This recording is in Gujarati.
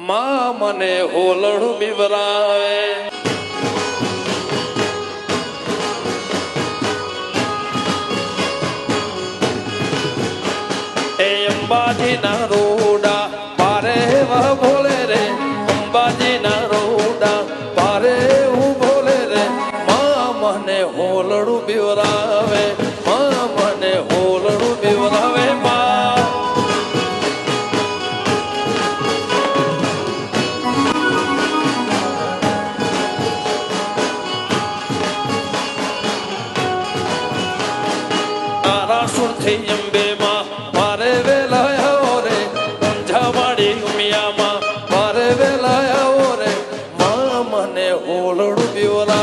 માં મને હોલણું બીવરાવે. એ અંબાજી ના રોડા પારે ભોલે રે. અંબાજી ના રોડા પારે હું ભોલે રે. માં મને હોલણું બીવરાવે. ಸುರ್ಥಿ ಎಂಬೇಮ ಪರವೆಲಯ ಓರೆ ಮುಂಜಾವಾಡಿ ಉಮಿಯಾಮ ಪರವೆಲಯ ಓರೆ ಮಾ ಮನೆ ಓಳಡು ಬಿವಲಾ